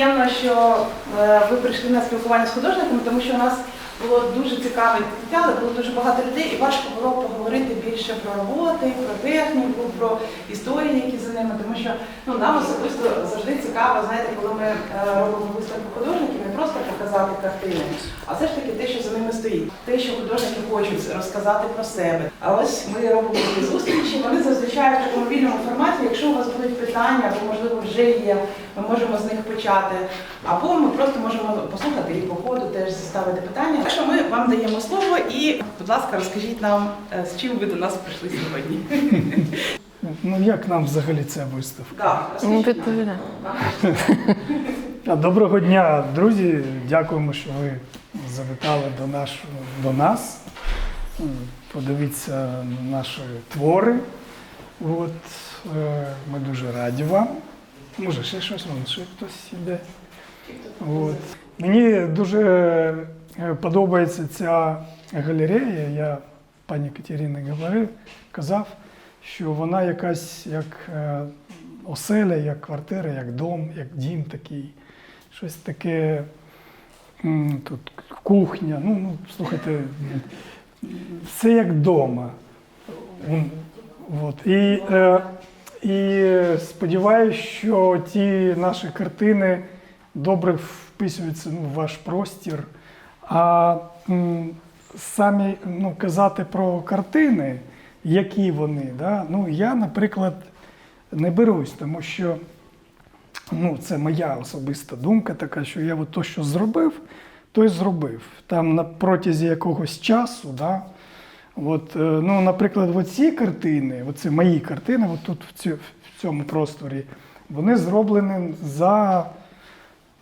приємно, що е, ви прийшли на спілкування з художниками, тому що у нас було дуже цікаве відкриття, але було дуже багато людей, і важко було поговорити більше про роботи, про техніку, про історії, які за ними. Тому що ну нам особисто завжди цікаво, знаєте, коли ми е, робимо виставку художників, не просто показати картини, а все ж таки те, що за ними стоїть, те, що художники хочуть розказати про себе. А ось ми робимо такі зустрічі. Вони зазвичай в такому вільному форматі. Якщо у вас будуть питання, або можливо вже є, ми можемо з них почати. Або ми просто можемо послухати і по ходу теж ставити питання. Так що ми вам даємо слово і, будь ласка, розкажіть нам, е, з чим ви до нас прийшли сьогодні. Ну як нам взагалі ця виставка? Так, Ну. А, Доброго дня, друзі. Дякуємо, що ви завітали до, нашого, до нас. Подивіться на наші твори. От, е, ми дуже раді вам. Може, ще щось, вон ще хтось іде. От. Мені дуже подобається ця галерея. Я пані Катерині говорив, казав, що вона якась як е, оселя, як квартира, як дом, як дім такий. Щось таке. Тут кухня. Ну, ну слухайте, все як вдома. От. І, е, і сподіваюся, що ті наші картини добре вписуються ну, в ваш простір. А самі ну, казати про картини, які вони, да? ну, я, наприклад, не берусь, тому що ну, це моя особиста думка така, що я от то, що зробив, то й зробив. Там на протязі якогось часу, да, от, е, ну, наприклад, оці картини, оці мої картини, от тут в цьому просторі, вони зроблені за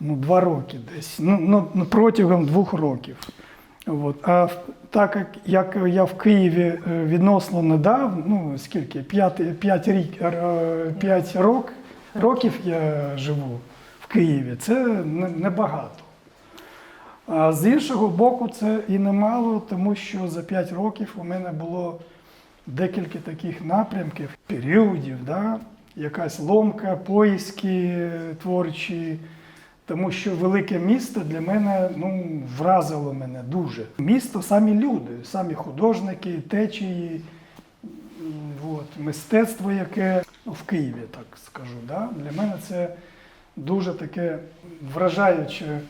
ну, два роки десь, ну, ну, ну, протягом двох років. От. А так як, як я в Києві е, відносно недавно, ну скільки, 5, 5, рік, е, 5 рок, років я живу в Києві, це небагато. А з іншого боку, це і немало, тому що за 5 років у мене було декілька таких напрямків, періодів, да? якась ломка, поїзки творчі. Тому що велике місто для мене ну, вразило мене дуже. Місто самі люди, самі художники, течії, от, мистецтво, яке в Києві, так скажу. Да? Для мене це дуже таке вражаюче,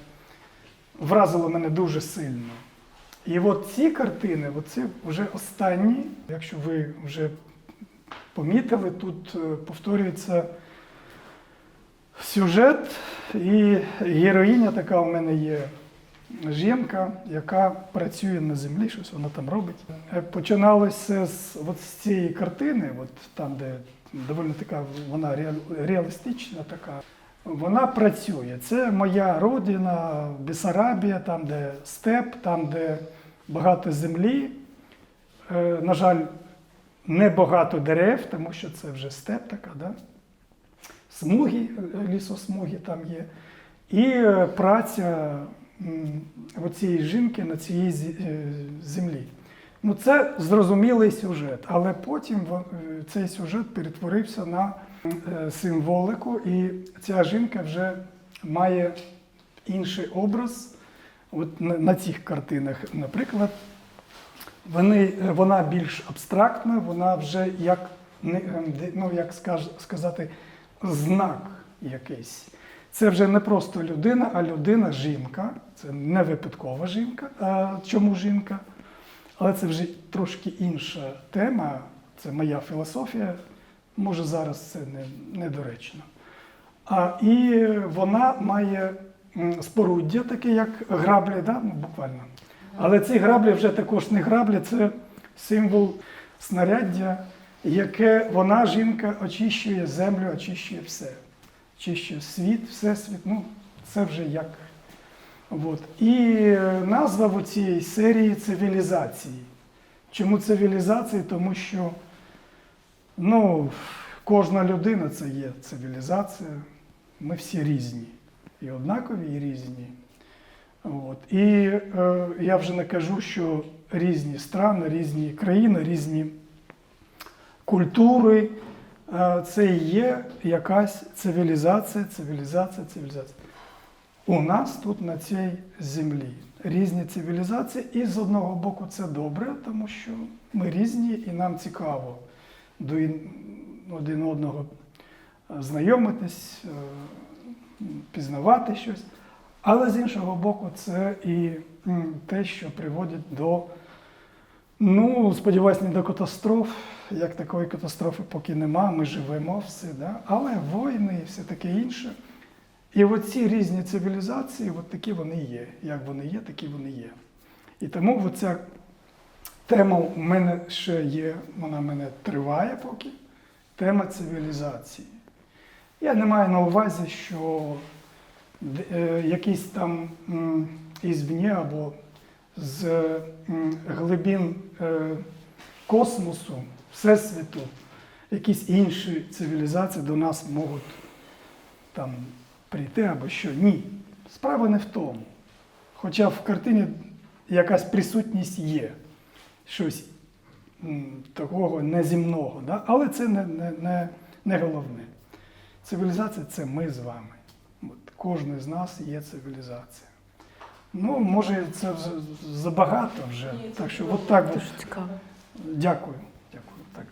вразило мене дуже сильно. І от ці картини, оці вже останні, якщо ви вже помітили, тут е, повторюється сюжет, і героїня така у мене є жінка, яка працює на землі, щось вона там робить. Е, Починалося з, от з цієї картини, от там, де доволі така вона реалістична така. Вона працює. Це моя родина, Бесарабія, там, де степ, там, де багато землі. Е, На жаль, не багато дерев, тому що це вже степ така, да? Смуги, лісосмуги там є. І е, праця м, оцієї жінки на цій е, землі. Ну, це зрозумілий сюжет, але потім е, цей сюжет перетворився на символику, і ця жінка вже має інший образ от на, цих картинах. Наприклад, вони, вона більш абстрактна, вона вже як, ем, ну, як сказати, знак якийсь. Це вже не просто людина, а людина жінка. Це не випадкова жінка. А чому жінка? Але це вже трошки інша тема. Це моя філософія. Може, зараз це не, недоречно. А, і вона має споруддя, таке як граблі, да? ну, буквально. Але ці граблі вже також не граблі, це символ снаряддя, яке вона, жінка, очищує землю, очищує все. Очищує світ, всесвіт. Ну, це вже як. От. І е, назва в цієї серії цивілізації. Чому цивілізації? Тому що ну, кожна людина це є цивілізація. Ми всі різні. І однакові, і різні. От. І е, я вже не кажу, що різні страни, різні країни, різні культури. е, Це і є якась цивілізація, цивілізація, цивілізація. у нас тут на цій землі. Різні цивілізації, і з одного боку це добре, тому що ми різні і нам цікаво до один одного знайомитись, е, пізнавати щось. Але з іншого боку, це і те, що приводить до, ну, сподіваюсь, не до катастроф. Як такої катастрофи поки нема, ми живемо все, да? але війни і все таке інше. І оці різні цивілізації, от такі вони є. Як вони є, такі вони є. І тому оця тема у мене ще є, вона в мене триває поки. Тема цивілізації. Я не маю на увазі, що е, якісь там ізвні або з м, глибин е, космосу, Всесвіту, якісь інші цивілізації до нас можуть там прийти або що. Ні. Справа не в тому. Хоча в картині якась присутність є, щось такого неземного, да? але це не, не, не, не головне. Цивілізація це ми з вами. От, кожен з нас є цивілізація. Ну, може, це забагато вже. Ні, Так що, от так. Дуже цікаво. Дякую. Дякую. Так.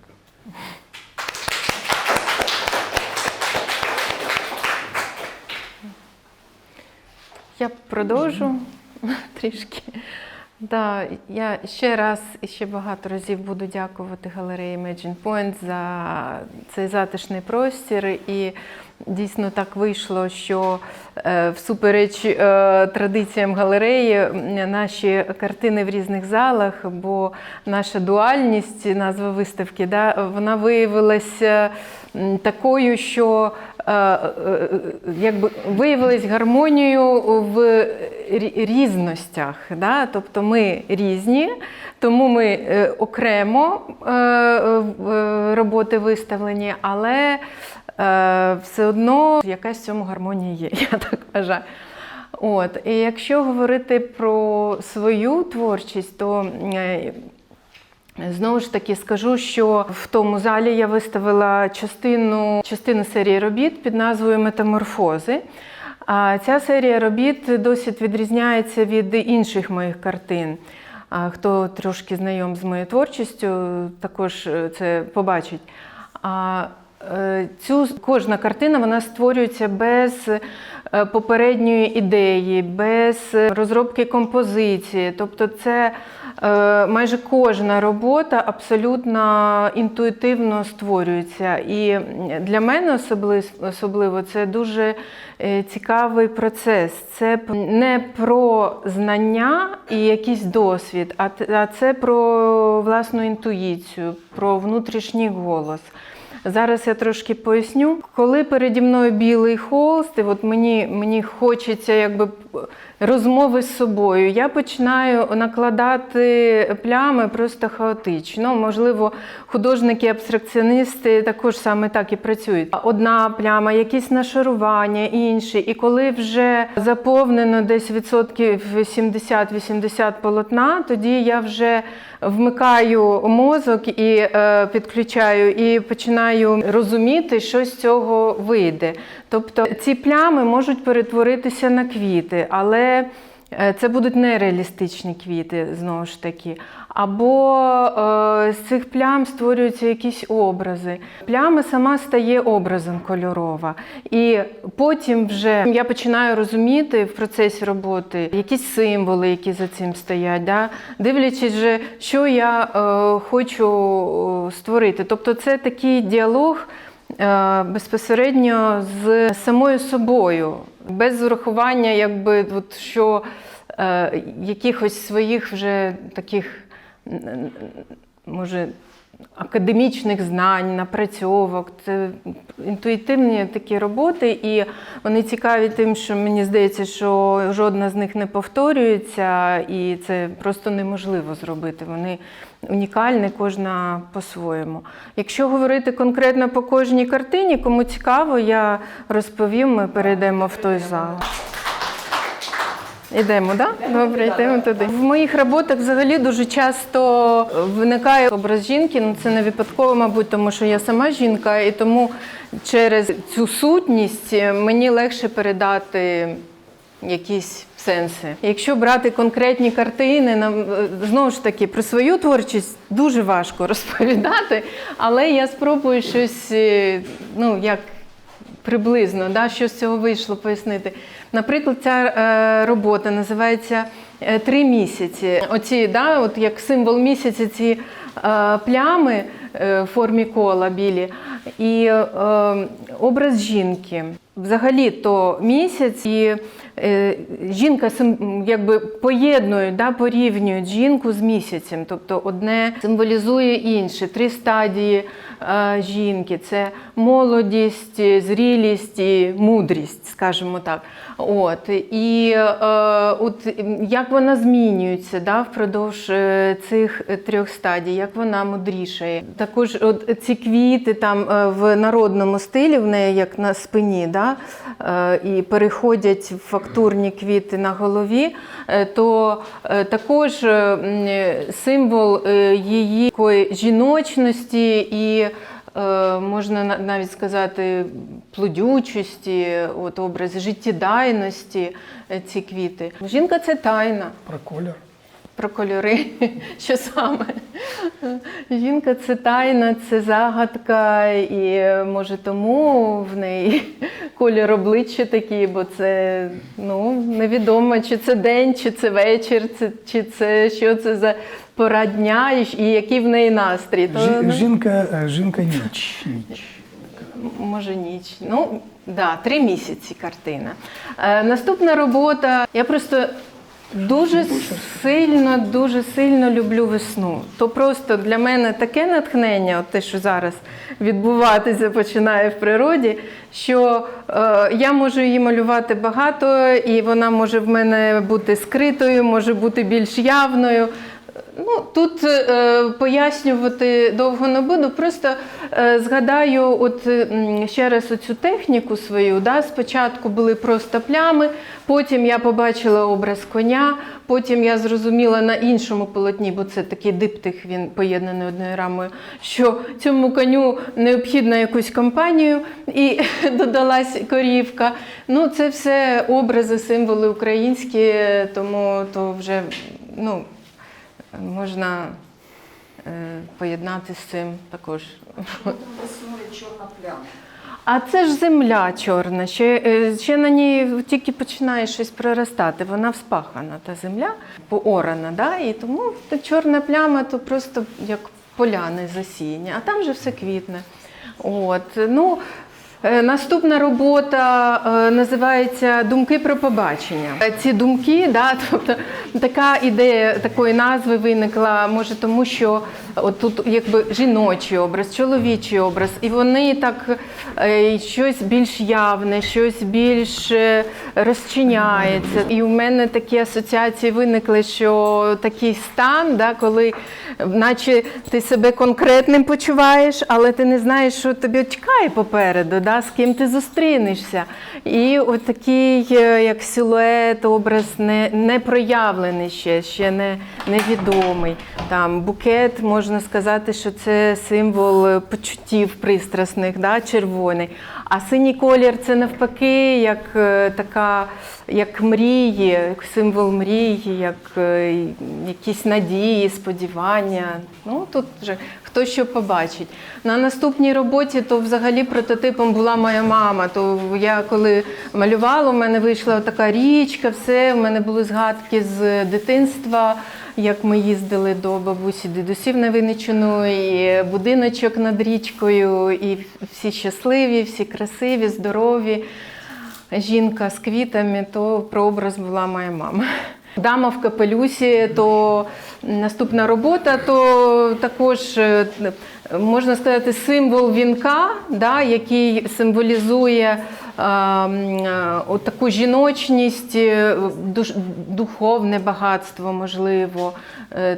Я продовжу трішки. Да, я ще раз і ще багато разів буду дякувати галереї Imagine Point за цей затишний простір. І дійсно так вийшло, що е, всупереч е, традиціям галереї наші картини в різних залах, бо наша дуальність, назва виставки, да, вона виявилася такою, що якби виявилась гармонією в різностях. Да? Тобто ми різні, тому ми е, окремо е, е, роботи виставлені, але е, все одно якась в цьому гармонія є, я так вважаю. От, і якщо говорити про свою творчість, то е, Знову ж таки скажу, що в тому залі я виставила частину, частину серії робіт під назвою Метаморфози. А ця серія робіт досить відрізняється від інших моїх картин. А Хто трошки знайом з моєю творчістю, також е, це побачить. А цю кожна картина вона створюється без е, попередньої ідеї, без розробки композиції. Тобто, це е, майже кожна робота абсолютно інтуїтивно створюється. І для мене особливо, це дуже е, цікавий процес. Це не про знання і якийсь досвід, а це про власну інтуїцію, про внутрішній голос. Зараз я трошки поясню. Коли переді мною білий холст, і от мені, мені хочеться якби розмови з собою, я починаю накладати плями просто хаотично. Можливо, художники-абстракціоністи також саме так і працюють. Одна пляма, якісь нашарування, інші. І коли вже заповнено десь відсотків 70-80 полотна, тоді я вже вмикаю мозок і е, підключаю, і починаю розуміти, що з цього вийде. Тобто ці плями можуть перетворитися на квіти, але е, це будуть нереалістичні квіти, знову ж таки. Або е, з цих плям створюються якісь образи. Пляма сама стає образом кольорова. І потім вже я починаю розуміти в процесі роботи якісь символи, які за цим стоять, да? дивлячись, вже, що я е, хочу е, створити. Тобто це такий діалог безпосередньо з самою собою, без урахування, якби, от, що е, якихось своїх вже таких, може, академічних знань, напрацьовок. Це інтуїтивні такі роботи, і вони цікаві тим, що мені здається, що жодна з них не повторюється, і це просто неможливо зробити. Вони унікальні, кожна по-своєму. Якщо говорити конкретно по кожній картині, кому цікаво, я розповім, ми перейдемо в той зал. Йдемо? Да? Добре, йдемо туди. В моїх роботах взагалі дуже часто виникає образ жінки. Ну це не випадково, мабуть, тому що я сама жінка, і тому через цю сутність мені легше передати якісь сенси. Якщо брати конкретні картини, нам е, знову ж таки про свою творчість дуже важко розповідати, але я спробую щось, е, ну як приблизно, да, що з цього вийшло пояснити. Наприклад, ця е, робота називається е, Три місяці. Оці, да, от як символ місяця, ці е, плями в формі кола білі, і образ жінки. Взагалі то місяць і жінка якби поєднують, да, порівнюють жінку з місяцем. Тобто одне символізує інше. Три стадії е, жінки: це молодість, зрілість і мудрість, скажімо так. От і е, от як вона змінюється да, впродовж е, цих е, трьох стадій, як вона мудрішає. Також от ці квіти там е, в народному стилі, в неї як на спині, да, е, і переходять в фактурні квіти на голові, е, то е, також е, символ її жіночності і. Можна на- навіть сказати плодючості, от образ життєдайності ці квіти. Жінка це тайна Про колір. Про кольори. Що саме? Жінка це тайна, це загадка, і може тому в неї колір обличчя такий, бо це ну, невідомо, чи це день, чи це вечір, чи, це що це за пора дня, і, який в неї настрій. То, Жі- Жінка, е, жінка ніч. ніч. Може ніч. Ну, да, три місяці картина. Е, наступна робота. Я просто дуже сильно, дуже сильно люблю весну. То просто для мене таке натхнення, от те, що зараз відбуватися починає в природі, що е, я можу її малювати багато, і вона може в мене бути скритою, може бути більш явною. Ну, тут е, пояснювати довго не буду, просто е, згадаю от, е, ще раз оцю техніку свою. Да? Спочатку були просто плями, потім я побачила образ коня, потім я зрозуміла на іншому полотні, бо це такий диптих, він поєднаний одною рамою, що цьому коню необхідно якусь компанію, і додалась корівка. Ну, це все образи, символи українські, тому то вже ну, можна е, поєднати з цим також. А це ж земля чорна, ще, е, ще на ній тільки починає щось проростати. Вона вспахана, та земля, поорана, да? і тому та чорна пляма то просто як поляни засіяні, а там же все квітне. От, ну, Наступна робота е, називається Думки про побачення. Е, Ці думки, да, тобто така ідея такої назви виникла, може, тому що от тут якби жіночий образ, чоловічий образ, і вони так е, щось більш явне, щось більш е, розчиняється. І у мене такі асоціації виникли, що такий стан, да, коли наче ти себе конкретним почуваєш, але ти не знаєш, що тобі чекає попереду, да, з ким ти зустрінешся. І от такий е, як силует, образ не, не проявлений ще, ще не, невідомий. Там букет, можна сказати, що це символ почуттів пристрасних, да, червоний. А синій колір це навпаки, як е, така, як мрії, як символ мрії, як е, якісь надії, сподівання. Ну тут вже хто що побачить. На наступній роботі то взагалі прототипом була моя мама. То я коли малювала, у мене вийшла така річка, все, у мене були згадки з дитинства. Як ми їздили до бабусі дідусів на Винничину, і будиночок над річкою, і всі щасливі, всі красиві, здорові. Жінка з квітами, то прообраз була моя мама. Дама в капелюсі, то наступна робота, то також е, можна сказати символ вінка, да, який символізує е, е, от таку жіночність, е, духовне багатство, можливо,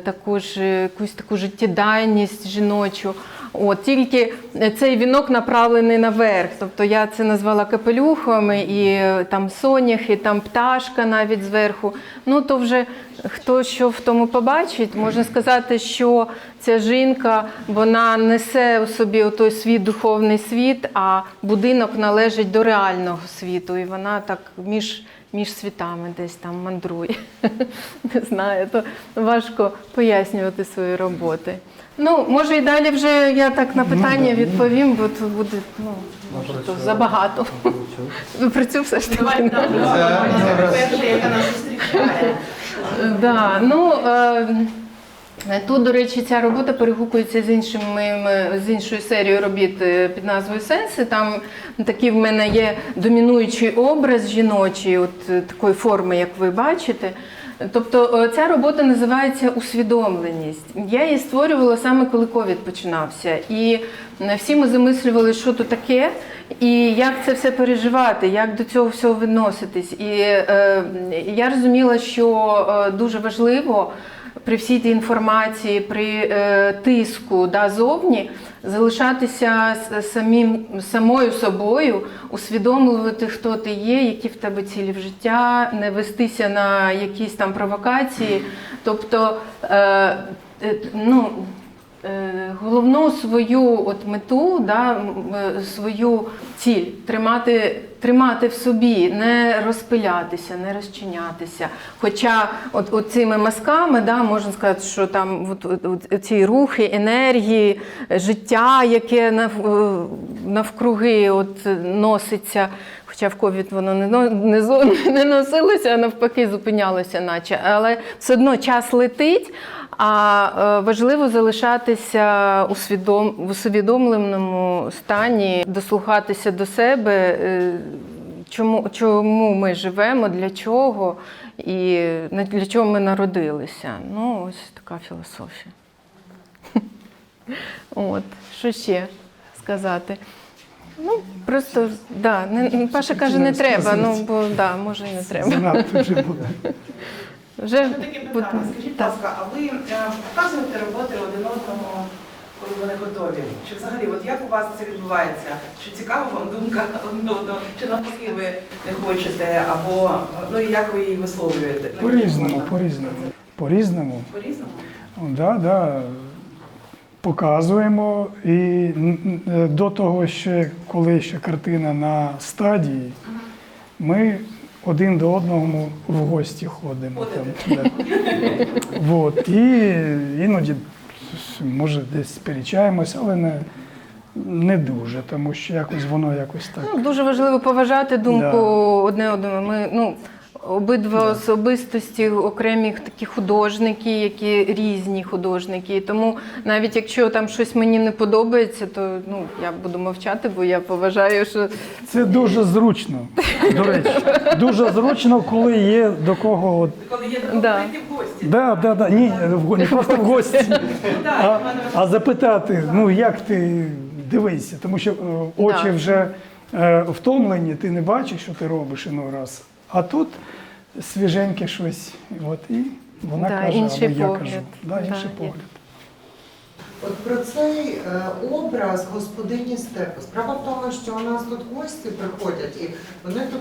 також якусь таку життєдайність жіночу. От, тільки цей вінок направлений наверх. Тобто я це назвала капелюхом, і е, там соняхи, там пташка навіть зверху. Ну то вже хто що в тому побачить, можна сказати, що ця жінка вона несе у собі той свій духовний світ, а будинок належить до реального світу. І вона так між, між світами десь там мандрує. Не знаю, то важко пояснювати свої роботи. Ну, може, і далі вже я так на питання відповім, бо тут буде ну, може, то забагато. Ну, Про цю все ж таки. Давайте так, давайте перше, яка нас зустрічає. Е, тут, до речі, ця робота перегукується з, іншими, з іншою серією робіт е, під назвою Сенси. Там такий в мене є домінуючий образ жіночий, от е, такої форми, як ви бачите. Тобто е, ця робота називається усвідомленість. Я її створювала саме коли ковід починався. І е, всі ми замислювали, що то таке, і як це все переживати, як до цього всього відноситись. І е, я розуміла, що е, дуже важливо при всій тій інформації, при е, тиску да, зовні залишатися самим, самою собою, усвідомлювати, хто ти є, які в тебе цілі в життя, не вестися на якісь там провокації. Тобто, е, е, ну, головну свою от мету, да, е, свою ціль тримати, тримати в собі, не розпилятися, не розчинятися. Хоча от, от цими мазками да, можна сказати, що там от, от, ці рухи, енергії, життя, яке нав, е, навкруги от, носиться. Хоча в ковід воно не, не носилося, а навпаки зупинялося, наче. Але все одно час летить, а е, важливо залишатися у, свідом, в усвідомленому стані, дослухатися до себе, е, чому, чому ми живемо, для чого і для чого ми народилися. Ну, ось така філософія. От, що ще сказати? Ну, просто, да, не, Паша каже, не треба, ну, бо да, може і не треба. Вже таке питання. Скажіть, будь так. ласка, а ви е, показуєте роботи один одному, коли вони готові? Чи взагалі, от як у вас це відбувається? Чи цікава вам думка один одного? Чи навпаки ви не хочете? Або ну і як ви її висловлюєте? По-різному, по-різному. По-різному. По-різному? Да, да. Показуємо. І до того, ще, коли ще картина на стадії, ми один до одного в гості ходимо. Там, да. вот. І іноді, може, десь сперечаємось, але не, не дуже, тому що якось воно якось так. Ну, дуже важливо поважати думку Да. одне одного. Ми ну, обидва особистості, окремі такі художники, які різні художники. І тому навіть якщо там щось мені не подобається, то ну, я буду мовчати, бо я поважаю, що Це дуже зручно, до речі. Дуже зручно, коли є до кого. От, Коли є до Да. в гості. да, да, да, ні, в- не просто в гості, Ну, а, а запитати, ну як ти дивися, тому що е, очі вже е, втомлені, ти не бачиш, що ти робиш іной раз. А тут свіженьке щось, от, і вона Да, каже, інший або я погляд. кажу. Да, Да, інший да, погляд. От про цей е, образ господині степу. Справа в тому, що у нас тут гості приходять, і вони тут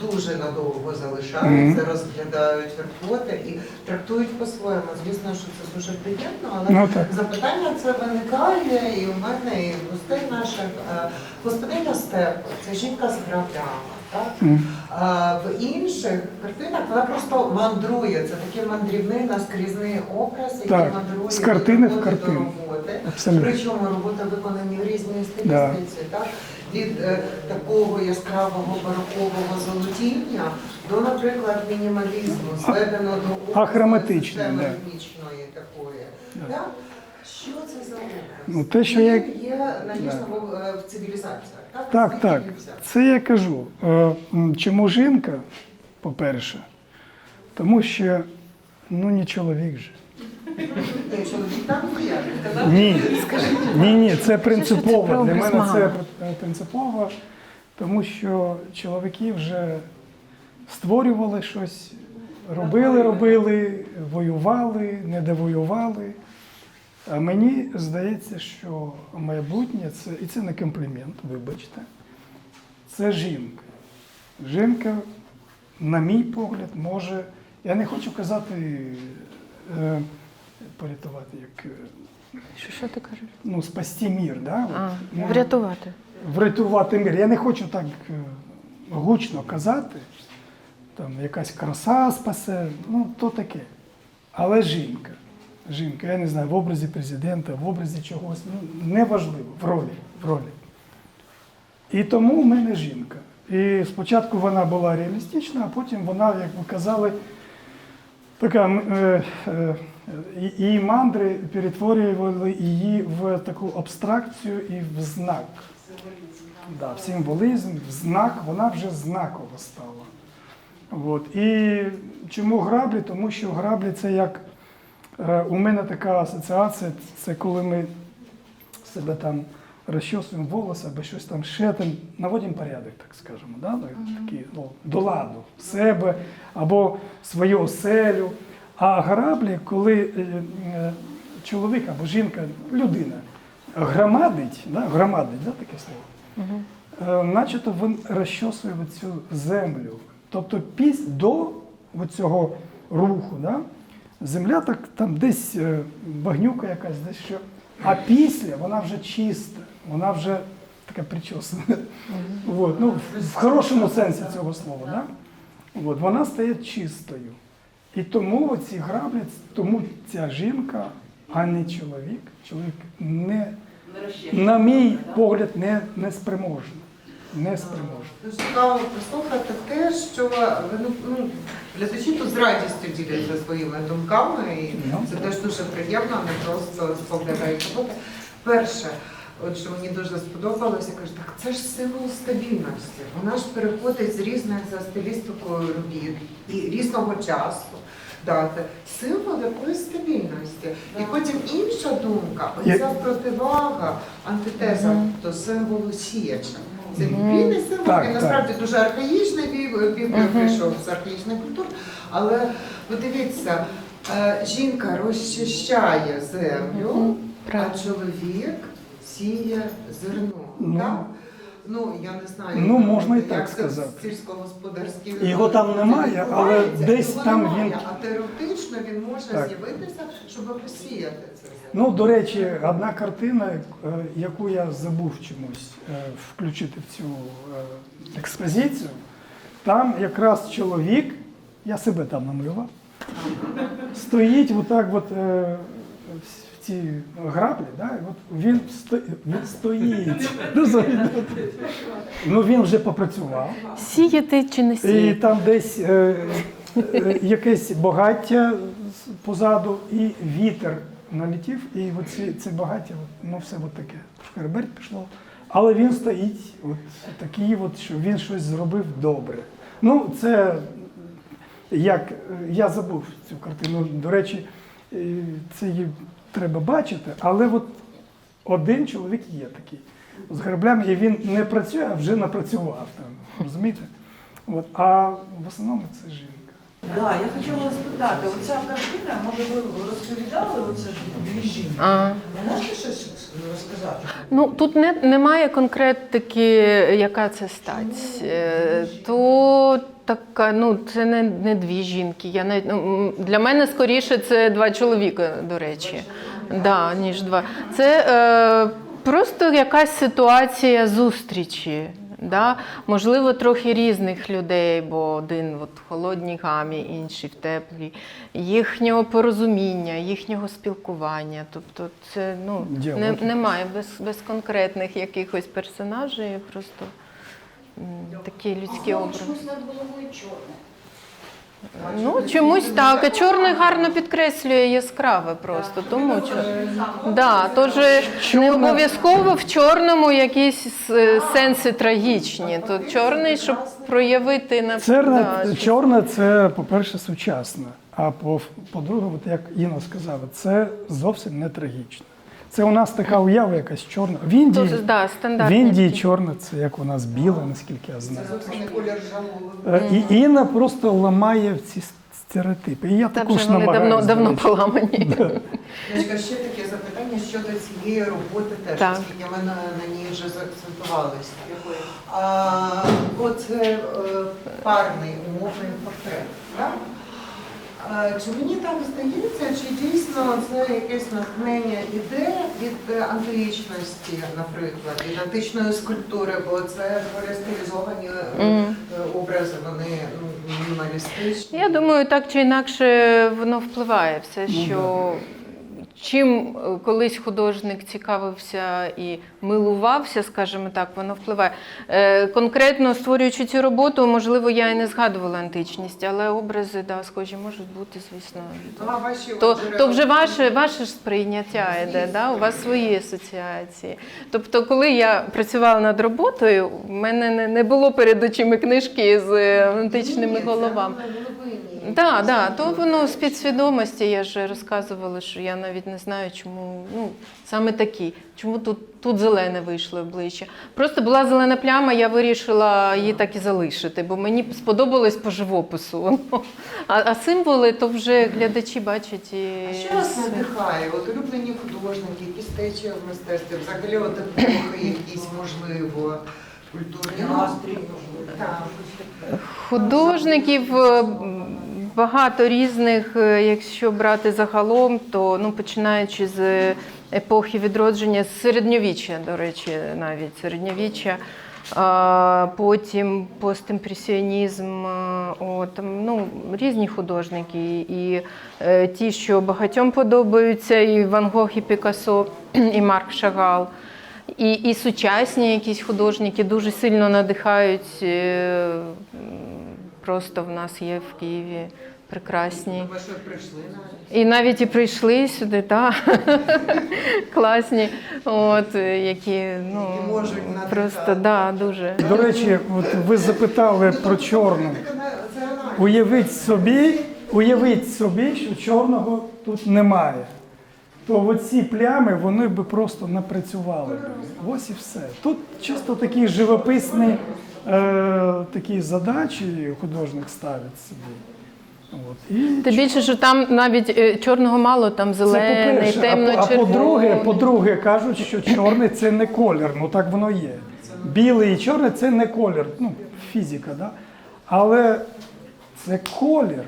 дуже надовго залишаються, розглядають роботи і трактують по-своєму. Звісно, що це дуже приємно, але Ну, запитання це виникає і у мене, і в гостей наших. Е, Господиня степу це жінка з граблями. Так? Мгм. А в інших картинах вона просто мандрує. Це такий мандрівний наскрізний образ, який Так, мандрує з картини в картину. до роботи. Абсолютно. Причому роботи виконані в різній Да. стилістиці, так? Від е, такого яскравого барокового золотіння до, наприклад, мінімалізму, зведено до Ахроматичний, системи да. такої. Так? Що це за образ? Ну, те, що я- є навісно в, е, в цивілізаціях. Так, Так, так. Це я кажу. Е, Чому жінка, по-перше, тому що ну не чоловік же. Ні, ні, ні, це принципово. Для мене це е, принципово, тому що чоловіки вже створювали щось, робили, робили, воювали, не довоювали. А мені здається, що майбутнє це, і це не комплімент, вибачте, це жінка. Жінка, на мій погляд, може, я не хочу казати, е, порятувати, як е, Що, що ти кажеш? Ну, спасти мір, да? от, А, ну, врятувати. врятувати мир. Я не хочу так е, гучно казати, там якась краса спасе, ну то таке. Але жінка. Жінка, я не знаю, в образі президента, в образі чогось, ну, неважливо, в ролі, в ролі. І тому в мене жінка. І спочатку вона була реалістична, а потім вона, як ви казали, така е, е, її мандри перетворювали її в таку абстракцію і в знак. Да, в символізм, в знак, вона вже знакова стала. От. І чому граблі? Тому що граблі це як е, у мене така асоціація, це коли ми себе там розчосуємо волоси або щось там ще наводимо порядок, так скажемо, да? ну, такі, ну, до ладу себе або свою оселю. А граблі, коли е, е, чоловік або жінка, людина громадить, да? громадить, да, таке слово, е, начебто він розчосує цю землю. Тобто піс до цього руху, да? земля так там десь багнюка якась, десь що. А після вона вже чиста, вона вже така причосана. От, ну, в хорошому сенсі цього слова. Да? От, вона стає чистою. І тому ці граблі, тому ця жінка, а не чоловік. Чоловік не, на мій погляд, не, не спроможний. Не спроможний. Дуже цікаво послухати те, що ви ну, ну, глядачі тут з радістю діляться своїми думками, і Ну. це теж дуже приємно, не просто споглядають. Перше, от що мені дуже сподобалося, кажу, так це ж символ стабільності. Вона ж переходить з різних за стилістикою робіт і різного часу. Дати символ якоїсь стабільності. І потім інша думка, оця противага, антитеза до символу сіяча. Це біблійний символ, Так, він насправді дуже архаїчний, Біб- Біблія прийшов з архаїчних культур. Але подивіться, е, жінка розчищає землю, а чоловік сіє зерно. Ну. так? Ну, я не знаю, Ну, можна і так сказати. в сільськогосподарській Його там немає, але десь там немає, він- А теоретично він може Так. з'явитися, щоб посіяти це. Ну, до речі, одна картина, е, яку я забув чомусь е, включити в цю е, експозицію, там якраз чоловік, я себе там намалював, стоїть отак от, е, в цій граблі, да, і от він, сто, він стоїть. Ну він вже попрацював. Сіяти чи не сіяти? І там десь е, е, якесь багаття позаду, і вітер налетів, і оці, це багаття, ну все от таке. Шкерберть пішло. Але він стоїть, от такий, от, що він щось зробив добре. Ну, це як е, я забув цю картину. До речі, е, це її треба бачити, але от один чоловік є такий з граблями, і він не працює, а вже напрацював там. Розумієте? От, а в основному це жінка. Да, я хотіла спитати, оця картина, може ви розповідали оце ж дві жінки? А. Ви можете щось розказати? Ну тут не, немає конкретики, яка це стать. Е, То така, ну це не, не дві жінки. Я навіть, ну, для мене скоріше це два чоловіка, до речі. Да, ніж два. Це е, просто якась ситуація зустрічі. Да? Можливо, трохи різних людей, бо один от в холодній гамі, інший в теплій, їхнього порозуміння, їхнього спілкування. Тобто це ну, не, немає без, без конкретних якихось персонажів, просто м, такі людські образи. Чомусь над головою чорне. Ну, чомусь так. А чорний гарно підкреслює яскраве просто. Тому що да, тож не обов'язково в чорному якісь е, сенси трагічні. То чорний, щоб проявити на Чорне, да, чорне це, по-перше, сучасне. А по- по-друге, от як Інна сказала, це зовсім не трагічно. Це у нас така уява якась чорна. В Індії, да, в стандартні Індії такі. чорне це як у нас біле, наскільки я знаю. Зовсім не колір жалоби. Е, І Інна просто ламає ці стереотипи. І я Та також вже вони намагаюся. давно, давно поламані. Яночка, ще таке запитання щодо цієї роботи теж, Так. оскільки ми на, на ній вже заакцентувалися. А, оце е, парний умовний портрет. Так? Чи мені так здається, чи дійсно це якесь натхнення іде від е, античності, наприклад, від античної скульптури, бо це доволі стилізовані е, е, образи, вони ну, мінімалістичні. Я думаю, так чи інакше воно впливає. Все, Ну, що чим е, колись художник цікавився і милувався, скажімо так, воно впливає. Е, Конкретно створюючи цю роботу, можливо, я і не згадувала античність, але образи да, схожі можуть бути, звісно. Ну, а ваші То, то вже ваше, ваше ж сприйняття йде, да? у вас свої асоціації. Тобто, коли я працювала над роботою, в мене не, було перед очима книжки з е, античними головами. Так, да, то воно з підсвідомості, я ж розказувала, що я навіть не знаю, чому ну, саме такі, чому тут, тут зелене вийшло обличчя. Просто була зелена пляма, я вирішила її так і залишити, бо мені сподобалось по живопису. воно. А, а символи то вже глядачі бачать і. А що вас надихає? От улюблені художники, якісь течії в мистецтві, взагалі от епохи якісь, можливо, культурні Настрій. Художників е, багато різних, е, якщо брати загалом, то ну, починаючи з епохи відродження, з середньовіччя, до речі, навіть середньовіччя, потім постімпресіонізм, е, ну, різні художники. І е, ті, що багатьом подобаються, і Ван Гог, і Пікассо, і Марк Шагал. І, і сучасні якісь художники дуже сильно надихають. Просто в нас є в Києві прекрасні. Ви що прийшли навіть? І навіть і прийшли сюди, так. Класні, от, які ну, можуть просто да, дуже. До речі, от ви запитали про чорну. Уявіть собі, уявіть собі, що чорного тут немає. То оці плями вони би просто не працювали. Ось і все. Тут чисто такі живописні е, такі задачі художник ставить собі. От. І Тим більше, що там навіть е, чорного мало, там зелений, по-перше. А, по- а по-друге, по-друге, кажуть, що чорний це не колір. Ну так воно є. Білий і чорний це не колір. Ну, фізика, да? Але це колір.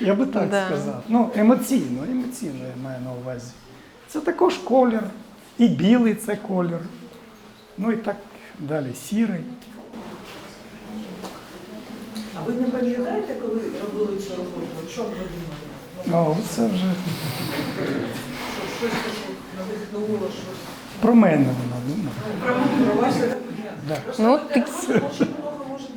Я би так Да. сказав. Ну, емоційно, емоційно я маю на увазі. Це також колір. І білий це колір. Ну і так далі, сірий. А ви не пам'ятаєте, коли робили цю роботу? От Що ви думали? О, це вже Що щось таке надихнуло, щось? про мене вона. ну, Про, про вас это Да. Просто Ну, вот ты- это очень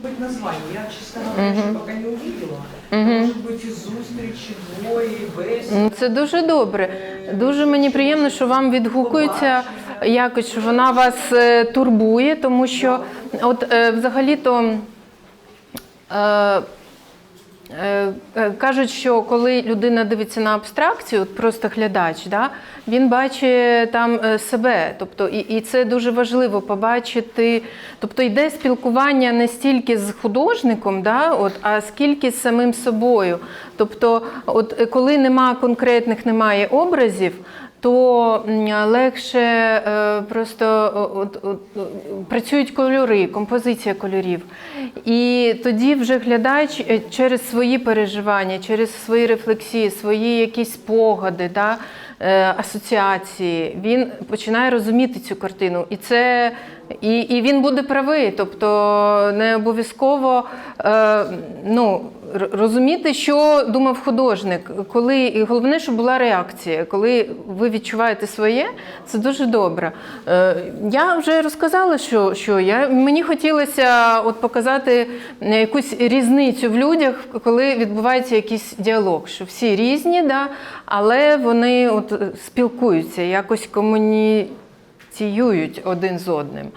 быть названий. Я, честно говоря, пока не увидела. Может Може бути зустрічі, двої, весь. Це дуже добре. Дуже мені приємно, що вам відгукується якось, що вона вас е, турбує, тому що от е, взагалі-то. Е, Е, Кажуть, що коли людина дивиться на абстракцію, просто глядач, да, він бачить там е, себе. Тобто, і, і це дуже важливо побачити. Тобто йде спілкування не стільки з художником, да, от, а скільки з самим собою. Тобто, от, коли нема конкретних, немає образів, то легше е, просто о, от, от, працюють кольори, композиція кольорів. І тоді вже глядач е, через свої переживання, через свої рефлексії, свої якісь спогади, да, е, асоціації, він починає розуміти цю картину. І це і, і він буде правий. Тобто не обов'язково ну, розуміти, що думав художник. Коли, і головне, щоб була реакція. Коли ви відчуваєте своє, це дуже добре. Е, я вже розказала, що, що я, мені хотілося от показати якусь різницю в людях, коли відбувається якийсь діалог, що всі різні, да, але вони от спілкуються, якось комуніціюють один з одним.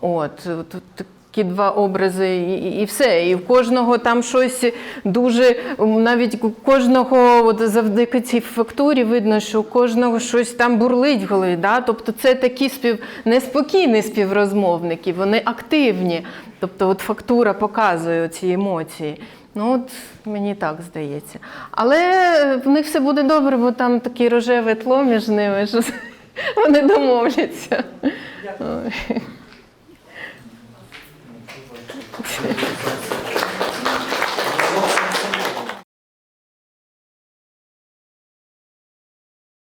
От, тут такі два образи, і, і- все. І в кожного там щось дуже, навіть у кожного, от завдяки цій фактурі, видно, що у кожного щось там бурлить в голові. Да? Тобто це такі спів... неспокійні співрозмовники, вони активні. Тобто от фактура показує ці емоції. Ну, от мені так здається. Але в них все буде добре, бо там таке рожеве тло між ними, що вони домовляться. Ой. 出去。